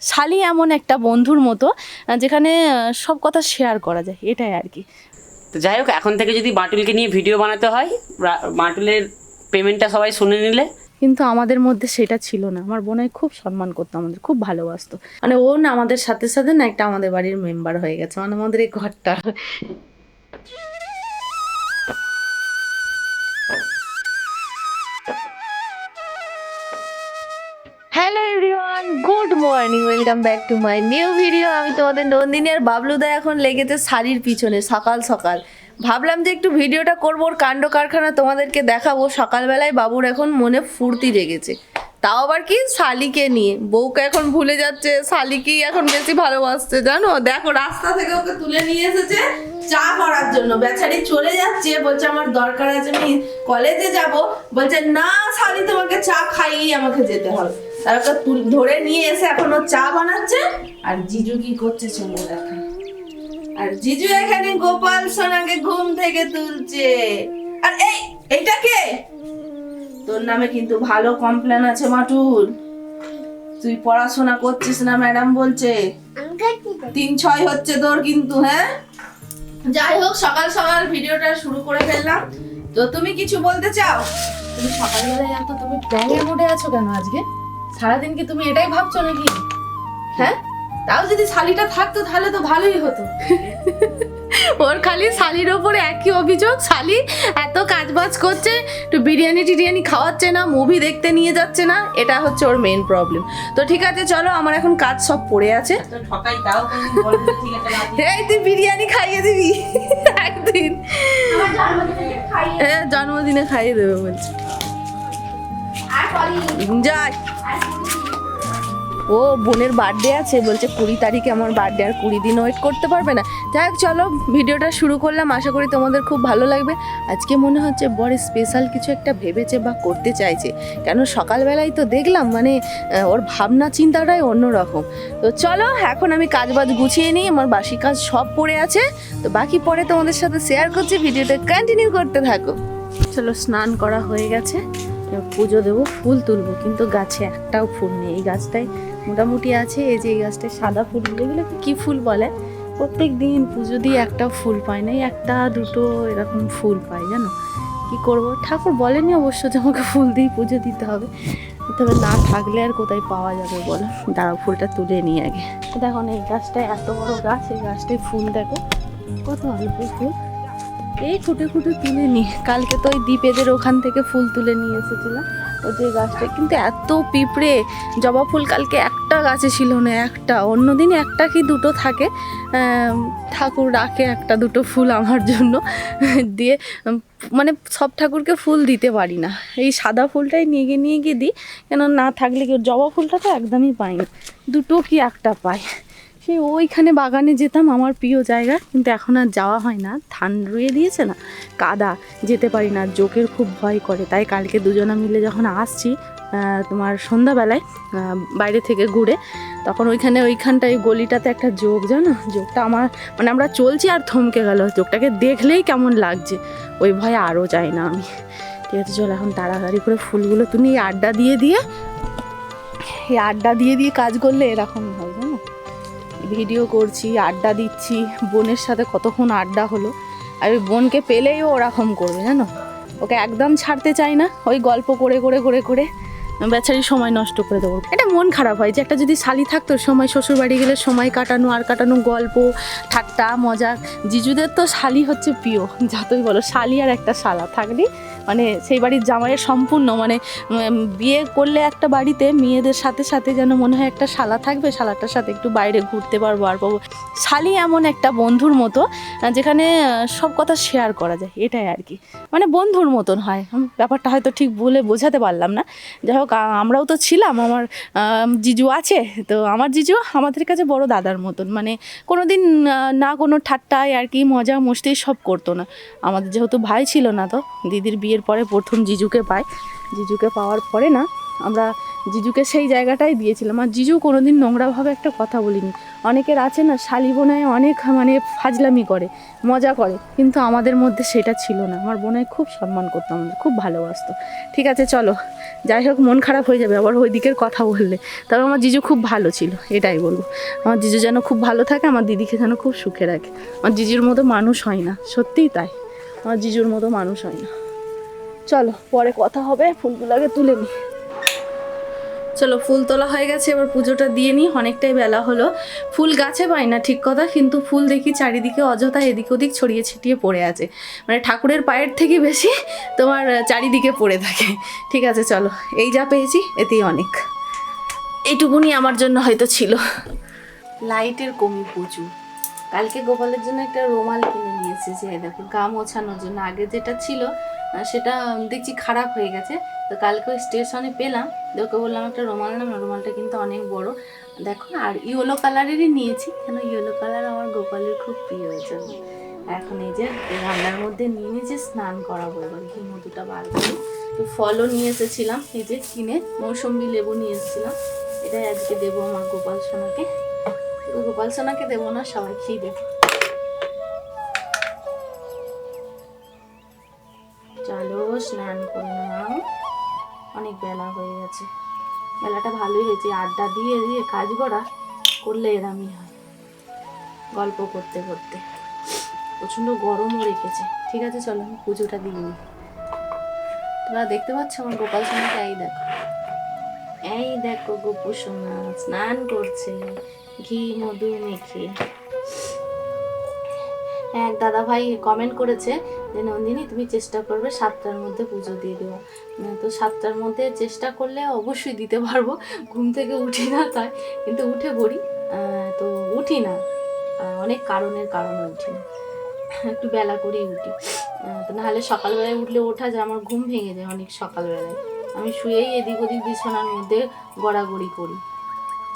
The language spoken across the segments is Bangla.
শালি এমন একটা বন্ধুর মতো যেখানে সব কথা শেয়ার করা যায় এটাই আর কি। তো যাই হোক এখন থেকে যদি বাটুলকে নিয়ে ভিডিও বানাতে হয় রা- বাটুলের পেমেন্টটা সবাই শুনে নিলে। কিন্তু আমাদের মধ্যে সেটা ছিল না। আমার বোনাই খুব সম্মান করতো আমাদের খুব ভালোবাসতো। মানে ও না আমাদের সাথে সাথে না একটা আমাদের বাড়ির মেম্বার হয়ে গেছে। মানে আমাদের এই ঘরটা morning welcome back to my new video আমি তোমাদের নন্দিনী আর বাবলুদা এখন লেগেছে শাড়ির পিছনে, সকাল সকাল। ভাবলাম যে একটু ভিডিওটা করব, ওর কাণ্ড কারখানা তোমাদেরকে দেখাবো। সকালবেলায় বাবুর এখন মনে ফুর্তি জেগেছে। তাও আবার কি? শালিকে নিয়ে। বউকে এখন ভুলে যাচ্ছে। শালিকেই এখন বেশি ভালোবাসছে, জানো? দেখো, রাস্তা থেকে ওকে তুলে নিয়ে এসেছে চা করার জন্য। বেচারি চলে যাচ্ছে, বলছে, আমার দরকার আছে, আমি কলেজে যাব। বলছে, না, শালি, তোমাকে চা খাইয়ে আমাকে যেতে হবে। তারপর তুল- ধরে নিয়ে এসে এখন ও চা বানাচ্ছে। আর জিজু কি করছে চলে দেখা। আর জিজু এখানে গোপাল সোনাকে ঘুম থেকে তুলছে। আর এই, এইটা কে? তোর নামে কিন্তু ভালো কমপ্লেন আছে মাটুল। তুই পড়াশোনা করছিস না ম্যাডাম বলছে। তিন ছয় হচ্ছে তোর কিন্তু হ্যাঁ? যাই হোক, সকাল সকাল ভিডিওটা শুরু করে ফেললাম। তো তুমি কিছু বলতে চাও? তুমি সকালবেলায় এত তুমি ব্যাঙের মোডে আছো কেন আজকে? সারাদিন কি তুমি এটাই ভাবছ নাকি? হ্যাঁ? তাও যদি শালিটা থাকতো তাহলে তো ভালোই হতো। ওর খালি শালির ওপরে একই অভিযোগ শালি এত কাজ বাজ করছে একটু বিরিয়ানি টিরিয়ানি খাওয়াচ্ছে না মুভি দেখতে নিয়ে যাচ্ছে না এটা হচ্ছে ওর মেন প্রবলেম তো ঠিক আছে চলো আমার এখন কাজ সব পড়ে আছে। এই তুই বিরিয়ানি খাইয়ে দিবি। একদিন। হ্যাঁ জন্মদিনে খাইয়ে দেবে বলছে। যাই ও, বোনের বার্থডে আছে, বলছে কুড়ি তারিখে আমার বার্থডে আর কুড়ি দিন ওয়েট করতে পারবে না। যাই হোক চলো, ভিডিওটা শুরু করলাম। আশা করি তোমাদের খুব ভালো লাগবে। আজকে মনে হচ্ছে বড় স্পেশাল কিছু একটা ভেবেছে বা করতে চাইছে। কেন, সকালবেলায় তো দেখলাম মানে ওর ভাবনা, চিন্তাটাই অন্যরকম। তো চলো, এখন আমি কাজ বাজ গুছিয়ে নিই, আমার বাসি কাজ সব পড়ে আছে। তো বাকি পরে তোমাদের সাথে শেয়ার করছি, ভিডিওটা কন্টিনিউ করতে থাকো। চলো, স্নান করা হয়ে গেছে। পুজো দেবো, ফুল তুলবো, কিন্তু গাছে একটাও ফুল নেই। এই গাছটায় মোটামুটি আছে, এই যে এই গাছটায় সাদা ফুল এগুলো কি ফুল বলে? প্রত্যেক দিন পুজো দিয়ে একটাও ফুল পাই না একটা, দুটো এরকম ফুল পাই জানো? কি করব? ঠাকুর বলেনি অবশ্য যে আমাকে ফুল দিয়ে পুজো দিতে হবে। তবে না থাকলে আর কোথায় পাওয়া যাবে বলো? দাঁড়াও, ফুলটা তুলে নিই আগে। দেখো এই গাছটায় এত বড় গাছ, এই গাছটায় ফুল দেখো। কত অল্প ফুল। এই খুঁটে খুঁটে তুলে নি। কালকে তো ওই দ্বীপেদের ওখান থেকে ফুল তুলে নিয়ে এসেছিলাম। ওই যে গাছটা কিন্তু এত পিঁপড়ে, জবা ফুল কালকে একটা গাছে ছিল না, একটা। অন্যদিন একটা কি দুটো থাকে ঠাকুর রাখে একটা দুটো ফুল আমার জন্য। দিয়ে মানে সব ঠাকুরকে ফুল দিতে পারি না। এই সাদা ফুলটাই নিয়ে গিয়ে নিয়ে গিয়ে দিই। কেন না থাকলে কি, জবা ফুলটা তো একদমই পাই না। দুটো কি একটা পাই। সেই ওইখানে বাগানে যেতাম, আমার প্রিয় জায়গা। কিন্তু এখন আর যাওয়া হয় না। ধান রুয়ে দিয়েছে না? কাদা, যেতে পারি না। জোকের খুব ভয় করে। তাই কালকে দুজনা মিলে যখন আসছি তোমার সন্ধ্যাবেলায় বাইরে থেকে ঘুরে, তখন ওইখানে ওইখানটায় গলিটাতে একটা যোগ জানো? যোগটা আমার মানে আমরা চলছি আর থমকে গেল। যোগটাকে দেখলেই কেমন লাগছে। ওই ভয়ে আরও যাই না আমি। ঠিক আছে, চল এখন তাড়াতাড়ি করে ফুলগুলো তুমি আড্ডা দিয়ে দিয়ে, এই আড্ডা দিয়ে দিয়ে কাজ করলে এরকম জানো ভিডিও করছি, আড্ডা দিচ্ছি, বোনের সাথে কতক্ষণ আড্ডা হলো, আর ওই বোনকে পেলেই ওরকম করবে, জানো? ওকে একদম ছাড়তে চাই না, ওই গল্প করে করে করে করে বেচারি সময় নষ্ট করে দেবো। এটা মন খারাপ হয় যে একটা যদি শালি থাকতো, সময় শ্বশুর বাড়ি গেলে সময় কাটানো, আর কাটানো গল্প, ঠাট্টা, মজা, জিজুদের তো শালি হচ্ছে প্রিয়, যতই বলো, শালি আর একটা শালা থাকলেই মানে সেই বাড়ির জামাইয়ের সম্পূর্ণ মানে বিয়ে করলে একটা বাড়িতে মেয়েদের সাথে সাথে যেন মনে হয় একটা শালা থাকবে, শালাটার সাথে একটু বাইরে ঘুরতে পারব আর পাবো। শালি এমন একটা বন্ধুর মতো যেখানে সব কথা শেয়ার করা যায়, এটাই আর কি। মানে বন্ধুর মতন হয়। ব্যাপারটা হয়তো ঠিক বলে বোঝাতে পারলাম না। যাই হোক আমরাও তো ছিলাম, আমার জিজু আছে, তো আমার জিজু আমাদের কাছে বড় দাদার মতন। মানে কোনো দিন না কোনো ঠাট্টায় আর কি মজা মস্তি সব করতো না। আমাদের যেহেতু ভাই ছিল না তো, দিদির বিয়ের পরে প্রথম জিজুকে পাই জিজুকে পাওয়ার পরে না, আমরা জিজুকে সেই জায়গাটাই দিয়েছিলাম। আর জিজু কোনোদিন নোংরাভাবে একটা কথা বলিনি। অনেকের আছে না, শালি বোনায় অনেক মানে ফাজলামি করে, মজা করে। কিন্তু আমাদের মধ্যে সেটা ছিল না। আমার বোনায় খুব সম্মান করতো আমাদের, খুব ভালোবাসতো। ঠিক আছে, চলো। যাই হোক, মন খারাপ হয়ে যাবে। আবার ওই দিকের কথা বললে। তবে আমার জিজু খুব ভালো ছিল, এটাই বলব। আমার জিজু যেন খুব ভালো থাকে, আমার দিদিকে যেন খুব সুখে রাখে। আমার জিজুর মতো মানুষ হয় না, সত্যিই তাই। আমার জিজুর মতো মানুষ হয় না। চলো পরে কথা হবে ফুলগুলো আগে তুলে নিই চলো ফুল তোলা হয়ে গেছে এবার পুজোটা দিয়ে নিই অনেকটাই বেলা হলো। ফুল গাছে পাই না ঠিক কথা কিন্তু ফুল দেখি চারিদিকে অযথা এদিক ওদিক ছড়িয়ে ছিটিয়ে পড়ে আছে। মানে ঠাকুরের পায়ের থেকে বেশি তোমার চারিদিকে পড়ে থাকে। ঠিক আছে চলো এই যা পেয়েছি এতেই অনেক। এইটুকুনি আমার জন্য হয়তো ছিল। লাইটের কমি প্রচুর কালকে গোপালের জন্য একটা রুমাল কিনে নিয়ে যে এই দেখো গা মোছানোর জন্য। আগে যেটা ছিল সেটা দেখছি খারাপ হয়ে গেছে। তো কালকে ওই স্টেশনে পেলাম ওকে বললাম একটা রুমাল নাম রুমালটা কিন্তু অনেক বড়। দেখো, আর ইয়েলো কালারেরই নিয়েছি, কেন ইয়েলো কালার আমার গোপালের খুব প্রিয় হয়েছে। এখন এই যে রান্নার মধ্যে নিয়ে নিয়েছি, স্নান করাবো এবার, ঘি মধুটা বার করি তো ফলও নিয়ে এসেছিলাম, এই যে কিনে মৌসম্বি লেবু নিয়ে এসেছিলাম। এটাই আজকে দেবো আমার গোপাল সোনাকে। গোপাল সোনাকে দেবো না সবাইকেই দেবো স্নান করে নাও। অনেক বেলা হয়ে গেছে। বেলাটা ভালোই হয়েছে। আড্ডা দিয়ে দিয়ে কাজ করা করলে এরমই হয়। গল্প করতে করতে। প্রচণ্ড গরমও রেখেছে। ঠিক আছে, চলো, আমি পুজোটা দিয়ে নিই। তোমরা দেখতে পাচ্ছ আমার গোপাল সোনাকে? এই দেখো। এই দেখো গোপু সোনা, স্নান করছে। ঘি, মধু মেখে। এক দাদা ভাই কমেন্ট করেছে যে, নন্দিনী, তুমি চেষ্টা করবে সাতটার মধ্যে পুজো দিয়ে দেবো তো সাতটার মধ্যে চেষ্টা করলে অবশ্যই দিতে পারব। ঘুম থেকে উঠি না তাই, কিন্তু উঠে পড়ি। তো উঠি না। অনেক কারণের কারণে উঠি না। একটু বেলা করেই উঠি। তো নাহলে সকালবেলায় উঠলে ওঠা যায়, আমার ঘুম ভেঙে যায় অনেক সকালবেলায়। আমি শুয়েই এদিক ওদিক বিছানার মধ্যে গড়াগড়ি করি।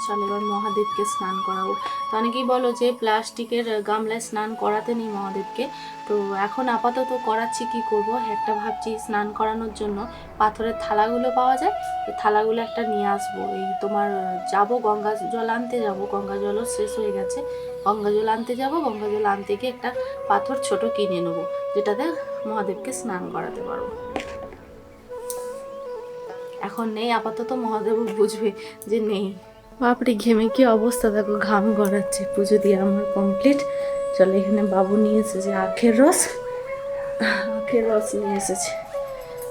চল, এবার মহাদেবকে স্নান করাবো। তো অনেকেই বলো যে প্লাস্টিকের গামলায় স্নান করাতে নেই মহাদেবকে। তো এখন আপাতত করাচ্ছি, কি করব? একটা ভাবছি স্নান করানোর জন্য পাথরের থালাগুলো পাওয়া যায়। থালাগুলো একটা নিয়ে আসব। এই তোমার যাব গঙ্গা জল আনতে যাব। গঙ্গা জলও শেষ হয়ে গেছে। গঙ্গা জল আনতে যাব। গঙ্গা জল আনতে গিয়ে একটা পাথর ছোট কিনে নেব, যেটাতে মহাদেবকে স্নান করাতে পারব। এখন নেই, আপাতত মহাদেব বুঝবে যে নেই। বাপরে, ঘেমে কি অবস্থা? দেখো, ঘাম গড়াচ্ছে। পুজো দিয়ে আমার কমপ্লিট চলো, এখানে বাবু নিয়ে এসেছে আখের রস। আখের রস নিয়ে এসেছে।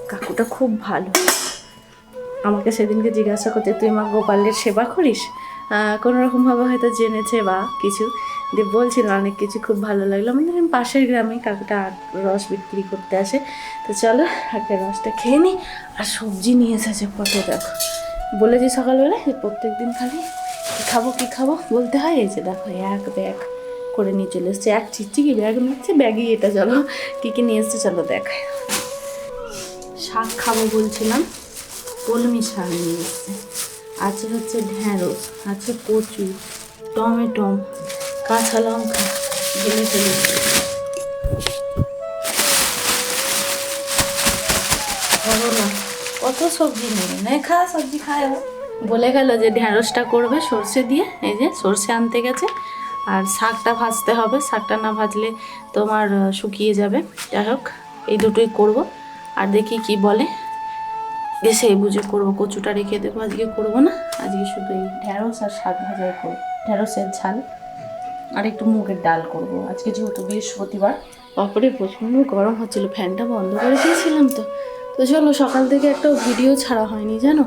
কাকুটা খুব ভালো। আমাকে সেদিনকে জিজ্ঞাসা করতে, তুই মা গোপালের সেবা করিস? কোনো রকমভাবে হয়তো জেনেছে বা কিছু। দিয়ে বলছিল অনেক কিছু, খুব ভালো লাগল। আমাদের পাশের গ্রামে কাকুটা রস বিক্রি করতে আসে। তো চলো, আখের রসটা খেয়ে নিই আর সবজি নিয়ে এসেছে কত দেখো। বলেছি যে প্রত্যেক দিন খালি কী খাব কী খাব? বলতে হয়, এই যে দেখো, এক ব্যাগ করে নিয়ে চলে এসছে। এক চিচিকি ব্যাগ নিচ্ছে ব্যাগই এটা চলো, কী কী নিয়ে এসছে চলো দেখায় শাক খাব বলছিলাম, কলমি শাক নিয়ে এসছে। আছে হচ্ছে ঢ্যাঁড়স, আছে কচু, টমেটো, কাঁচা লঙ্কা ঢেলে ফেলেছি সবজি নেই। না খা সবজি খায় বলে গেল যে ঢ্যাঁড়সটা করবে সর্ষে দিয়ে, এই যে সর্ষে আনতে গেছে। আর শাকটা ভাজতে হবে। শাকটা না ভাজলে তোমার শুকিয়ে যাবে। যাই হোক, এই দুটোই করব। আর দেখি কি বলে। এসে বুঝে করব। কচুটা রেখে দেবো। আজকে করব না। আজকে শুধু এই ঢ্যাঁড়স আর শাক ভাজাই করব। ঢ্যাঁড়সের ঝাল। আর একটু মুগের ডাল করব। আজকে যেহেতু বৃহস্পতিবার অপরে প্রচণ্ড গরম হচ্ছিল। ফ্যানটা বন্ধ করে দিয়েছিলাম তো। তো চলো, সকাল থেকে একটা ভিডিও ছাড়া হয়নি, জানো?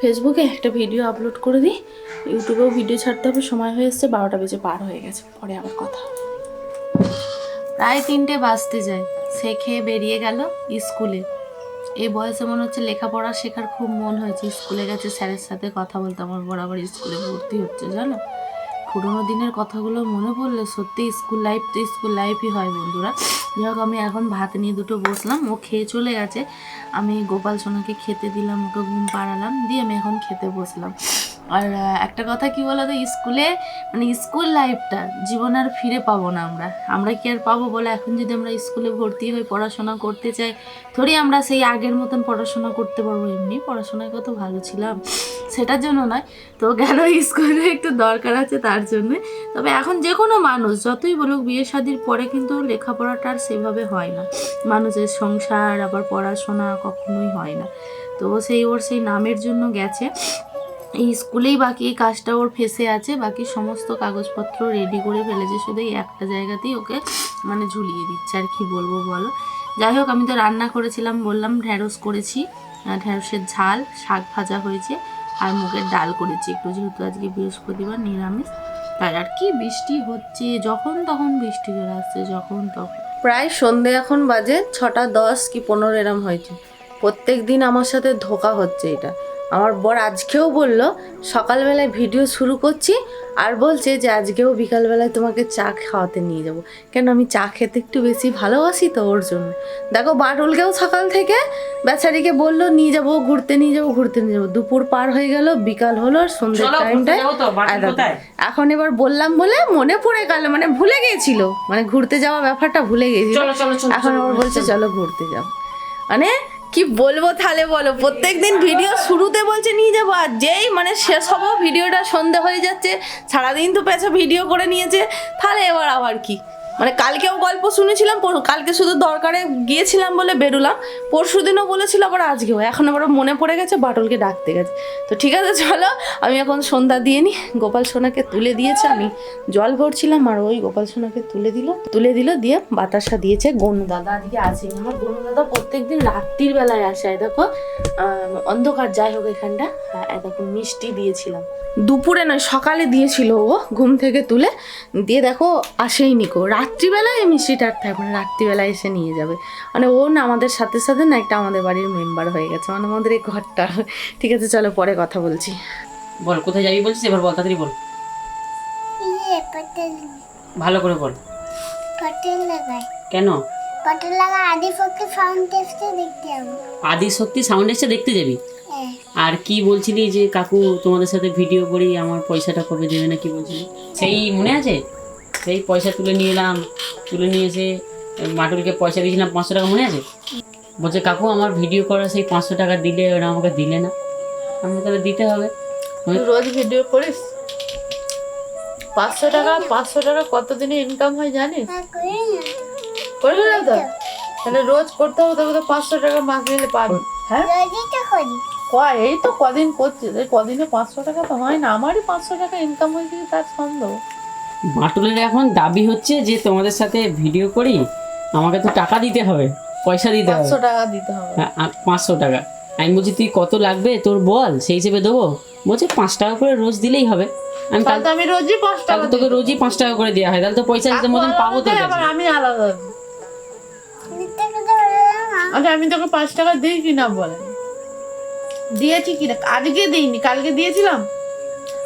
ফেসবুকে একটা ভিডিও আপলোড করে দিই। ইউটিউবেও ভিডিও ছাড়তে হবে, সময় হয়ে এসছে, বারোটা বেজে পার হয়ে গেছে, পরে আবার কথা। প্রায় তিনটে বাজতে যায়, সে খেয়ে বেরিয়ে গেল স্কুলে। এই বয়সে মনে হচ্ছে লেখাপড়া শেখার খুব মন হয়েছে, স্কুলে গেছে স্যারের সাথে কথা বলতে, আমার বরাবর স্কুলে ভর্তি হচ্ছে, জানো? পুরোনো দিনের কথাগুলো মনে পড়লে সত্যি স্কুল লাইফ তো স্কুল লাইফই হয়, বন্ধুরা। যাই হোক আমি এখন ভাত নিয়ে দুটো বসলাম। ও খেয়ে চলে গেছে। আমি গোপাল সোনাকে খেতে দিলাম, ওকে ঘুম পাড়ালাম, দিয়ে আমি এখন খেতে বসলাম। আর একটা কথা কি বলতো? স্কুলে মানে স্কুল লাইফটা, জীবন আর ফিরে পাবো না আমরা। আমরা কি আর পাবো বলে? এখন যদি আমরা স্কুলে ভর্তি হয়ে পড়াশোনা করতে চাই, থোড়ি আমরা সেই আগের মতন পড়াশোনা করতে পারব। এমনি পড়াশোনায় কত ভালো ছিলাম। সেটার জন্য নয়। তো কেন স্কুলে একটু দরকার আছে তার জন্যে। তবে এখন যে কোনো মানুষ, যতই বলুক, বিয়ে শাদির পরে কিন্তু লেখাপড়াটা আর সেভাবে হয় না। মানুষের সংসার, আবার পড়াশোনা কখনোই হয় না। তো সেই ওর সেই নামের জন্য গেছে। এই স্কুলেই বাকি এই কাজটা ওর ফেসে আছে, বাকি সমস্ত কাগজপত্র রেডি করে ফেলেছে, শুধু এই একটা জায়গাতেই ওকে মানে ঝুলিয়ে দিচ্ছে আর কি বলব বলো। যাই হোক, আমি তো রান্না করেছিলাম, বললাম ঢ্যাঁড়স করেছি ঢ্যাঁড়সের ঝাল, শাক ভাজা হয়েছে আর মুগের ডাল করেছি একটু, যেহেতু আজকে বৃহস্পতিবার, নিরামিষ। তাই আর কি বৃষ্টি হচ্ছে, যখন তখন বৃষ্টি চলে আসছে, যখন তখন। প্রায় সন্ধে এখন বাজে, ছটা দশ কি পনেরো এরম হয়েছে। প্রত্যেক দিন আমার সাথে ধোকা হচ্ছে এটা। আমার বর আজকেও বলল সকালবেলায় ভিডিও শুরু করছি আর বলছে যে আজকেও বিকালবেলায় তোমাকে চা খাওয়াতে নিয়ে যাব। কেন আমি চা খেতে একটু বেশি ভালোবাসি তো ওর জন্য। দেখো বাটুলকেও সকাল থেকে বেচারিকে বলল নিয়ে যাব ঘুরতে নিয়ে যাব ঘুরতে নিয়ে যাব। দুপুর পার হয়ে গেল বিকাল হলো আর সন্ধ্যের টাইমটায়? এখন এবার বললাম বলে মনে পড়ে গেল মানে ভুলে গিয়েছিল মানে ঘুরতে যাওয়া ব্যাপারটা ভুলে গিয়েছিল এখন আবার বলছে চলো ঘুরতে যাও মানে কি বলব তাহলে বলো? প্রত্যেকদিন ভিডিও শুরুতে বলছে, নিয়ে যাব। আর যেই মানে শেষ হব ভিডিওটা সন্ধে হয়ে যাচ্ছে, সারাদিন তো পেছো ভিডিও করে নিয়েছে, তাহলে এবার আবার কি? মানে কালকেও গল্প শুনেছিলাম কালকে শুধু দরকারে গিয়েছিলাম বলে বেরোলাম পরশু দিনও বলেছিল আবার আজকেও এখন আবার মনে পড়ে গেছে বাটলকে ডাকতে গেছে। তো ঠিক আছে চলো আমি এখন সন্ধ্যা দিয়ে নি গোপাল সোনাকে তুলে দিয়েছে আমি জল ভরছিলাম আর ওই গোপাল সোনাকে তুলে দিল তুলে দিল দিয়ে বাতাসা দিয়েছে গনু দাদা আজকে আসে আমার গনু দাদা প্রত্যেক দিন রাত্রির বেলায় আসে দেখো অন্ধকার যাই হোক এখানটা হ্যাঁ, দেখো মিষ্টি দিয়েছিলাম। দুপুরে নয় সকালে দিয়েছিল ও ঘুম থেকে তুলে দিয়ে দেখো আসেই নিকো রাত্রিবেলায় এই মিষ্টিটা আর থাকবে না রাত্রিবেলায় এসে নিয়ে যাবে। মানে ও না আমাদের সাথে সাথে না একটা আমাদের বাড়ির মেম্বার হয়ে গেছে মানে আমাদের এই ঘরটা। ঠিক আছে চলো পরে কথা বলছি। বল কোথায় যাবি বলছিস? এবার বল তাড়াতাড়ি বল। ইয়ে ভালো করে বল। পটল লাগাই। কেন? পটল লাগা আদি পক্ষে ফাউন্ড টেস্টে দেখতে যাব। আদি শক্তি সাউন্ড এসে দেখতে যাবি? হ্যাঁ। আর কি বলছিলি যে কাকু তোমাদের সাথে ভিডিও করি আমার পয়সাটা কবে দেবে না কি বলছিলি? সেই মনে আছে? সেই পয়সা তুলে নিয়ে এলাম, তুলে নিয়ে এসে মাটুলকে পয়সা দিয়েছিলাম পাঁচশো টাকা, মনে আছে? বলছে, কাকু, আমার ভিডিও করা সেই পাঁচশো টাকা দিলে ওরা আমাকে দিলে না। আমি তাহলে দিতে হবে। রোজ ভিডিও করিস? পাঁচশো টাকা পাঁচশো টাকা কতদিনে ইনকাম হয় জানিস? করবি না তো? তাহলে রোজ করতে হবে, তবে তো পাঁচশো টাকা মাস নিলে পাবি। হ্যাঁ? কয়? এই তো কদিন করছিস এই কদিনে পাঁচশো টাকা তো হয় না। আমারই পাঁচশো টাকা ইনকাম হয়েছে কি তার সন্দেহ। মাটুলের এখন দাবি হচ্ছে যে তোমাদের সাথে ভিডিও করি আমাকে তো টাকা দিতে হবে পয়সা দিতে হবে। পাঁচশো টাকা দিতে হবে। হ্যাঁ, পাঁচশো টাকা। আমি বলছি তুই কত লাগবে তোর বল? সেই হিসেবে দেবো। বলছে পাঁচ টাকা করে রোজ দিলেই হবে। আমি তাহলে তো আমি রোজই পাঁচ টাকা তোকে রোজই পাঁচ টাকা করে দেওয়া হয়। তাহলে তো পয়সা দিতে মতন পাবো আবার আমি আলাদা আচ্ছা আমি তোকে পাঁচ টাকা দিই কিনা বলে? দিয়েছি কিনা আজকে দিইনি কালকে দিয়েছিলাম।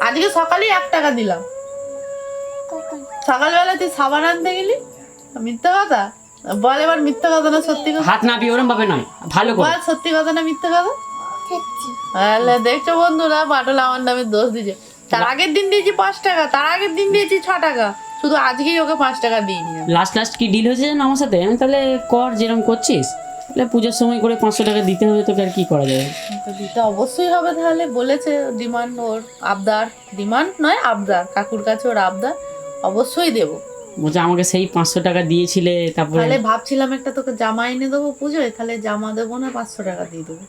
আজকে সকালেই এক টাকা দিলাম। সকালবেলা তুই সাবান আনতে গেলি? মিথ্যা কথা? বল এবার মিথ্যা কথা না সত্যি কথা? হাত না পিয়ে ওরম ভাবে নয় ভালো করে। বল সত্যি কথা না মিথ্যা কথা? সত্যি। তাহলে দেখছ বন্ধুরা বাটল আমার নামে দোষ দিয়েছে। তার আগের দিন দিয়েছি পাঁচ টাকা তার আগের দিন দিয়েছি ছ টাকা। শুধু আজকেই ওকে পাঁচ টাকা দিইনি। আমি। লাস্ট লাস্ট কি ডিল হয়েছে জানো আমার সাথে? আমি তাহলে কর যেরকম করছিস তাহলে পুজোর সময় করে পাঁচশো টাকা দিতে হবে তোকে আর কি করা যাবে দিতে অবশ্যই হবে তাহলে বলেছে ডিমান্ড ওর আবদার। ডিমান্ড নয় আবদার। কাকুর কাছে ওর আবদার। অবশ্যই দেবো। বলছে আমাকে সেই পাঁচশো টাকা দিয়েছিলে তারপরে তাহলে ভাবছিলাম একটা তোকে জামা এনে দেবো পুজোয় তাহলে জামা দেবো না পাঁচশো টাকা দিয়ে দেবো।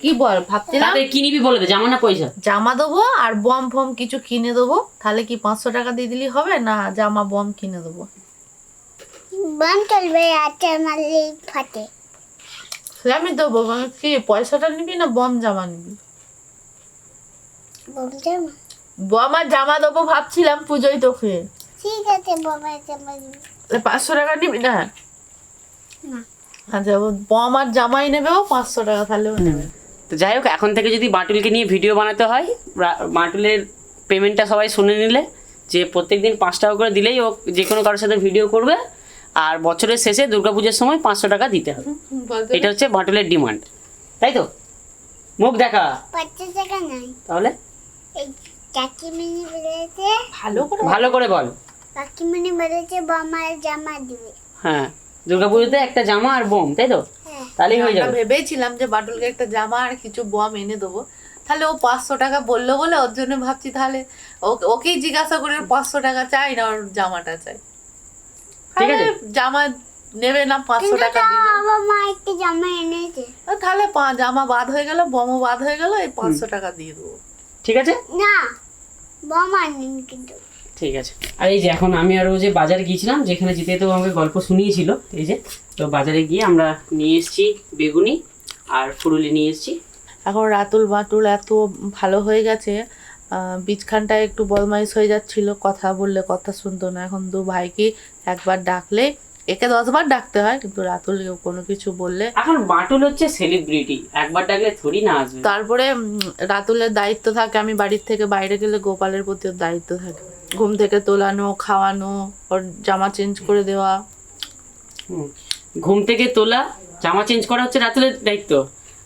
কি বল ভাবছিলাম তাহলে কি নিবি বলে দে জামা না পয়সা? জামা দেবো আর বম ফম কিছু কিনে দেবো তাহলে কি পাঁচশো টাকা দিয়ে দিলেই হবে না জামা বম কিনে দেবো? বান চলবে আচার মারলে ফাটে। আমি দেবো মানে কি পয়সাটা নিবি না বম জামা নিবি? বলতে না বম জামা দেবো ভাবছিলাম পুজোয় তোকে। ঠিক আছে বাবা জামা দিবি। পাঁচশো টাকা নিবি না? না। আচ্ছা ও বম জামাই নেবে ও পাঁচশো টাকা তাহলেও নেবে। তো যাই হোক এখন থেকে যদি বাটুলকে নিয়ে ভিডিও বানাতে হয় বাটুলের পেমেন্টটা সবাই শুনে নিলে যে প্রত্যেক দিন পাঁচ টাকা করে দিলেই ও যে কোনো কারোর সাথে ভিডিও করবে আর বছরের শেষে দুর্গাপূজার সময় পাঁচশো টাকা দিতে হবে। এটা হচ্ছে বাটুলের ডিমান্ড তাই তো? মুখ দেখা। পঞ্চাশ টাকা নাই। তাহলে? এই কাকিমণি বলেছে ভালো করে ভালো করে বল। কাকিমণি বলেছে বামার জামা দিবে। হ্যাঁ দুর্গাপুজোতে একটা জামা আর বোম তাই তো? হ্যাঁ। তাহলেই হয়ে যাবে। ভেবেছিলাম যে বাটুলকে একটা জামা আর কিছু বম এনে দেবো। তাহলে ও পাঁচশো টাকা বলল বলে ওর জন্য ভাবছি তাহলে ওকেই জিজ্ঞাসা করে পাঁচশো টাকা চাই না ওর জামাটা চাই। ঠিক আছে। জামা নেবে না পাঁচশো টাকা জামা এনেছে। তাহলে জামা বাদ হয়ে গেল বমও বাদ হয়ে গেল এই পাঁচশো টাকা দিয়ে দেবো। ঠিক আছে? না। কিন্তু ঠিক আছে। আর এই যে এখন আমি আরও যে বাজারে গিয়েছিলাম যেখানে যেতে ও আমাকে গল্প শুনিয়েছিল এই যে তো বাজারে গিয়ে আমরা নিয়ে এসেছি বেগুনি আর ফুরুলি নিয়ে এসেছি। এখন রাতুল বাটুল এত ভালো হয়ে গেছে আহ, বীজখানটায় একটু বদমাইশ হয়ে যাচ্ছিল কথা বললে কথা শুনতো না। এখন দু ভাইকে একবার ডাকলে একে দশবার ডাকতে হয় কিন্তু রাতুল কোনো কিছু বললে এখন বাটুল হচ্ছে সেলিব্রিটি একবার ডাকলে থরি না আসবে। তারপরে রাতুলের দায়িত্ব থাকে আমি বাড়ির থেকে বাইরে গেলে গোপালের প্রতি ওর দায়িত্ব থাকে। ঘুম থেকে তোলানো খাওয়ানো ওর জামা চেঞ্জ করে দেওয়া। হুম। ঘুম থেকে তোলা জামা চেঞ্জ করা হচ্ছে রাতুলের দায়িত্ব।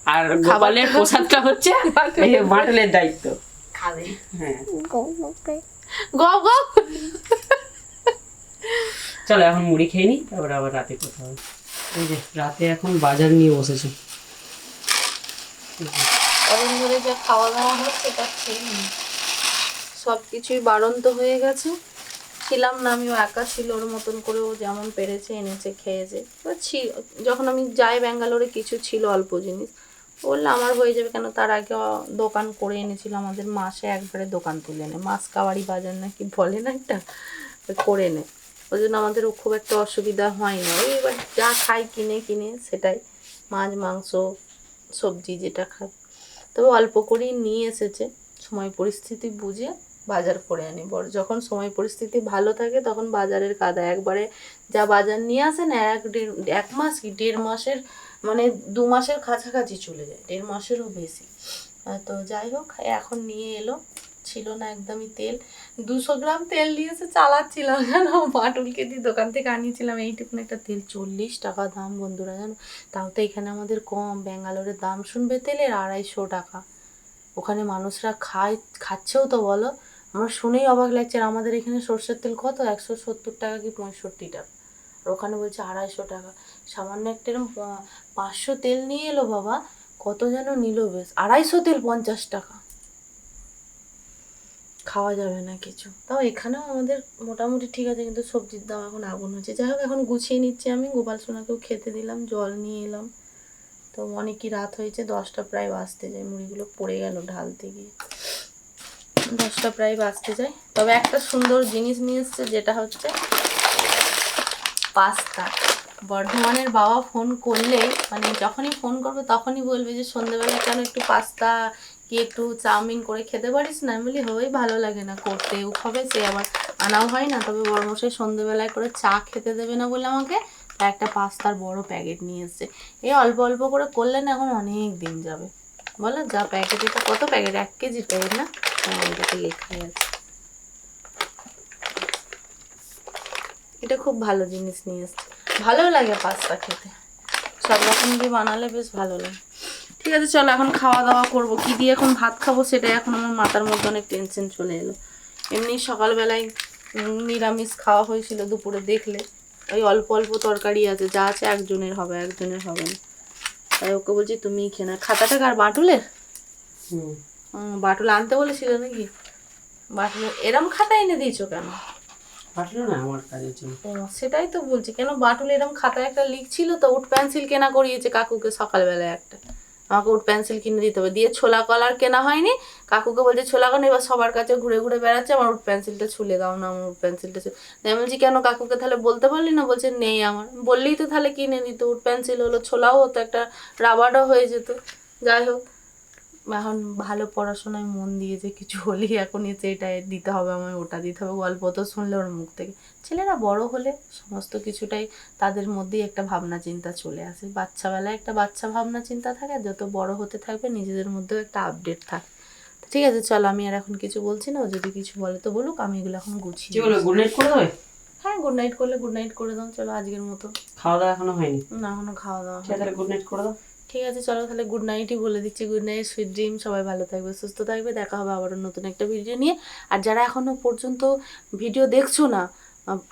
আর গোপালের প্রসাদটা হচ্ছে এই বাটুলের দায়িত্ব। খাবে। হ্যাঁ। গো গো। চলো, এখন মুড়ি খেয়ে নি তারপরে আবার রাতে কথা হবে। এই যে, রাতে এখন বাজার নিয়ে বসেছে। কদিন ধরে যা খাওয়া দাওয়া হচ্ছে তা খেয়ে সব কিছুই বাড়ন্ত হয়ে গেছে। ছিলাম না, আমিও একা ছিল, ওর মতন করে ও যেমন পেরেছে, এনেছে, খেয়েছে। ছি- যখন আমি যাই ব্যাঙ্গালোরে, কিছু ছিল অল্প জিনিস। বললে, আমার হয়ে যাবে কেন? তার আগে দোকান করে এনেছিল আমাদের মাসে একবারে দোকান তুলে নে। মাস কাওয়ারি বাজার নাকি বলে না একটা করে নে। ওই জন্য আমাদের খুব একটা অসুবিধা হয় না ওই এবার যা খাই কিনে কিনে সেটাই। মাছ, মাংস, সবজি যেটা খাই। তবে অল্প করেই নিয়ে এসেছে। সময় পরিস্থিতি বুঝে বাজার করে আনি। বড় যখন সময় পরিস্থিতি ভালো থাকে তখন বাজারের কাদা। একবারে যা বাজার নিয়ে আসে না, এক দেড়, এক মাস কি, দেড় মাসের মানে দু মাসের কাছাকাছি চলে যায়। দেড় মাসেরও বেশি। তো যাই হোক, এখন নিয়ে এলো। ছিল না একদমই তেল। দুশো গ্রাম তেল নিয়েছে, চালাচ্ছিলাম জানো বাটুলকে দিয়ে দোকান থেকে আনিয়েছিলাম। এইটুকুন একটা তেল, চল্লিশ টাকা দাম বন্ধুরা, জানো? তাও তো এখানে আমাদের কম, ব্যাঙ্গালোরের দাম। শুনবে তেলের আড়াইশো টাকা। ওখানে মানুষরা খায়, খাচ্ছেও তো বলো। আমার শুনেই অবাক লাগছে আর আমাদের এখানে সর্ষের তেল কত? একশো সত্তর টাকা কি পঁয়ষট্টি টাকা? আর ওখানে বলছে আড়াইশো টাকা। সামান্য একটা এরকম পাঁচশো তেল নিয়ে এলো বাবা। কত যেন নিল বেশ। আড়াইশো তেল পঞ্চাশ টাকা। খাওয়া যাবে না কিছু। তাও এখানেও আমাদের মোটামুটি ঠিক আছে, কিন্তু সবজির দাম এখন আগুন হচ্ছে। যাই হোক, এখন গুছিয়ে নিচ্ছি আমি। গোপাল সোনাকেও খেতে দিলাম, জল নিয়ে এলাম। তো অনেকই রাত হয়েছে, দশটা প্রায় বাঁচতে যায়। মুড়িগুলো পড়ে গেল ঢালতে গিয়ে। দশটা প্রায় বাঁচতে যায়। তবে একটা সুন্দর জিনিস নিয়ে এসছে, যেটা হচ্ছে পাস্তা। বর্ধমানের বাবা ফোন করলে মানে যখনই ফোন করবে তখনই বলবে যে, সন্ধ্যেবেলা কেন একটু পাস্তা কি একটু চাউমিন করে খেতে পারিস না? আমি বলি, হয়, ভালো লাগে না করতেও হবে সে আবার আনাও হয় না। তবে বড়মশাই সন্ধ্যেবেলায় করে চা খেতে দেবে না বলে আমাকে। তা একটা পাস্তার বড় প্যাকেট নিয়ে এসছে। এই অল্প অল্প করে করলে না এখন অনেক দিন যাবে। বলো, যা প্যাকেট, এটা কত প্যাকেট? এক কেজি প্যাকেট না? হ্যাঁ এটাতে লেখাই আছে। এটা খুব ভালো জিনিস নিয়ে এসছে। ভালো লাগে পাস্তা খেতে। সব রকম দিয়ে বানালে বেশ ভালো লাগে। ঠিক আছে চলো এখন খাওয়া দাওয়া করব। কি দিয়ে এখন ভাত খাব সেটাই এখন আমার মাথার মধ্যে অনেক টেনশন চলে এলো। এমনি সকালবেলায় নিরামিষ খাওয়া হয়েছিল দুপুরে দেখলে। ওই অল্প অল্প তরকারি আছে যা আছে একজনের হবে একজনের হবে না। তাই ওকে বলছি তুমি খেয়ে না খাতাটা কার বাটুলের? বাটুল আনতে বলেছিল নাকি? বাটুল এরম খাতা এনে দিয়েছ কেন? না আমার কাজের জন্য। সেটাই তো বলছি। কেন বাটুল এরম খাতায় একটা লিখছিল তো উঠ পেন্সিল কেনা করিয়েছে কাকুকে সকালবেলায় একটা। আমাকে উড পেন্সিল কিনে দিতে হবে। দিয়ে ছোলা কলার কেনা হয়নি। কাকুকে বলছে, ছোলা কলা এবার সবার কাছে ঘুরে ঘুরে বেড়াচ্ছে, আমার উড পেন্সিলটা ছুলে দাও না, আমার উড পেন্সিলটা ছুলে আমি বলছি, কেন কাকুকে তাহলে বলতে পারলি না? বলছে, নেই আমার। বললেই তো তাহলে কিনে দিত উড পেন্সিল হলো, ছোলাও হতো, একটা রাবারও হয়ে যেত। যাই হোক। এখন ভালো পড়াশোনায় মন দিয়েছে কিছু হলেই এখন এসে এটা দিতে হবে আমায় ওটা দিতে হবে গল্প তো শুনলে ওর মুখ থেকে। ছেলেরা বড় হলে সমস্ত কিছুটাই তাদের মধ্যেই একটা ভাবনা চিন্তা চলে আসে। বাচ্চাবেলায় একটা বাচ্চা ভাবনা চিন্তা থাকে যত বড় হতে থাকবে নিজেদের মধ্যেও একটা আপডেট থাকে। ঠিক আছে চলো আমি আর এখন কিছু বলছি না ও যদি কিছু বলে তো বলুক আমি এগুলো এখন গুছিয়ে গুড নাইট করে দেবে? হ্যাঁ গুড নাইট করলে গুড নাইট করে দাও চলো আজকের মতো। খাওয়া দাওয়া এখনও হয়নি? না এখনও খাওয়া দাওয়া গুড নাইট করে দাও। ঠিক আছে, চলো তাহলে গুড নাইটই বলে দিচ্ছি। গুড নাইট সুইট ড্রিম সবাই ভালো থাকবে, সুস্থ থাকবে। দেখা হবে আবারও নতুন একটা ভিডিও নিয়ে। আর যারা এখনও পর্যন্ত ভিডিও দেখছ না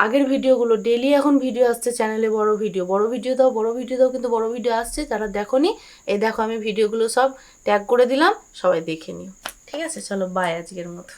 আগের ভিডিওগুলো ডেলি এখন ভিডিও আসছে চ্যানেলে বড় ভিডিও বড় ভিডিও দাও, বড় ভিডিও দাও, কিন্তু বড় ভিডিও আসছে, যারা দেখোনি, এই দেখো আমি ভিডিওগুলো সব ট্যাগ করে দিলাম, সবাই দেখে নিও। ঠিক আছে, চলো বাই আজকের মতো।